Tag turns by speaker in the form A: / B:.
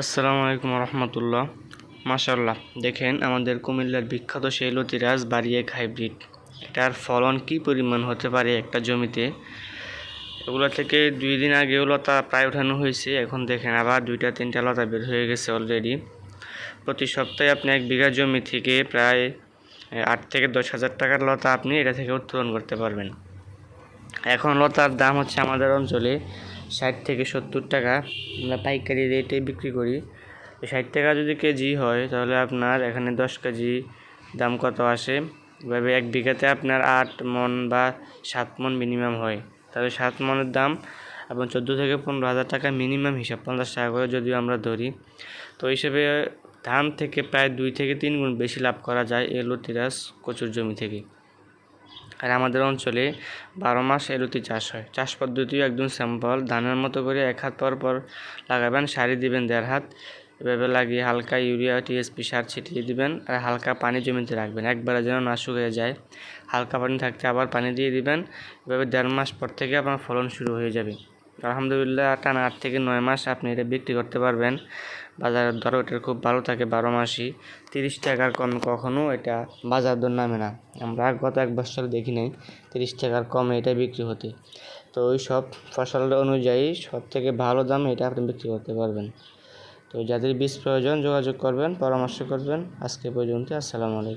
A: আসসালামু আলাইকুম রহমতুল্লাহ। মাশাল্লাহ দেখেন আমাদের কুমিল্লার বিখ্যাত সেই লতিরাজ বাড়িয়েক হাইব্রিড। এটার ফলন কি পরিমাণ হতে পারে একটা জমিতে? এগুলো থেকে দুই দিন আগেও লতা প্রায় ওঠানো হয়েছে, এখন দেখেন আবার দুইটা, তিনটা লতা বের হয়ে গেছে অলরেডি প্রতি সপ্তাহে আপনি এক বিঘা জমি থেকে প্রায় আট থেকে দশ হাজার টাকার লতা আপনি এটা থেকে উত্তোলন করতে পারবেন। এখন লতার দাম হচ্ছে আমাদের অঞ্চলে ষাট থেকে সত্তর টাকা আমরা পাইকারি রেটে বিক্রি করি। তো ষাট টাকা যদি কেজি হয়, তাহলে আপনার এখানে দশ কেজি দাম কত আসে? এভাবে এক বিঘাতে আপনার আট মন বা সাত মন মিনিমাম হয়। তাহলে সাত মনের দাম এবং চোদ্দ থেকে পনেরো হাজার টাকা মিনিমাম হিসাব, পঞ্চাশ টাকা করে যদিও আমরা ধরি। তো হিসেবে ধান থেকে প্রায় দুই থেকে তিন গুণ বেশি লাভ করা যায় এই লতিরাজ কচুর জমি থেকে। আর আমাদের অঞ্চলে বারো মাস এলুতি চাষ হয়। চাষ পদ্ধতিও একদম সিম্পল ধানের মতো করে এক হাত পর পর লাগাবেন, সারি দিবেন দেড় হাত। এভাবে লাগিয়ে হালকা ইউরিয়া টিএসপি সার ছিটিয়ে দিবেন আর হালকা পানি জমিতে রাখবেন। একবারে যেন না শুকিয়ে যায়। হালকা পানি থাকতে আবার পানি দিয়ে দিবেন। এভাবে দেড় মাস পর থেকে আপনার ফলন শুরু হয়ে যাবে। আলহামদুলিল্লাহ, টানা আট থেকে নয় মাস আপনি এটা বিক্রি করতে পারবেন। বাজারের দর ওটার খুব ভালো থাকে, বারো মাসই। তিরিশ টাকার কমে কখনো এটা বাজার দর নামে না। আমরা গত এক বছর দেখি নাই, তিরিশ টাকার কমে এটা বিক্রি হতে। তো ওই সব ফসল অনুযায়ী সব থেকে ভালো দামে এটা আপনি বিক্রি করতে পারবেন। তো যাদের বীজ প্রয়োজন যোগাযোগ করবেন, পরামর্শ করবেন। আজকে পর্যন্ত আসসালামু আলাইকুম।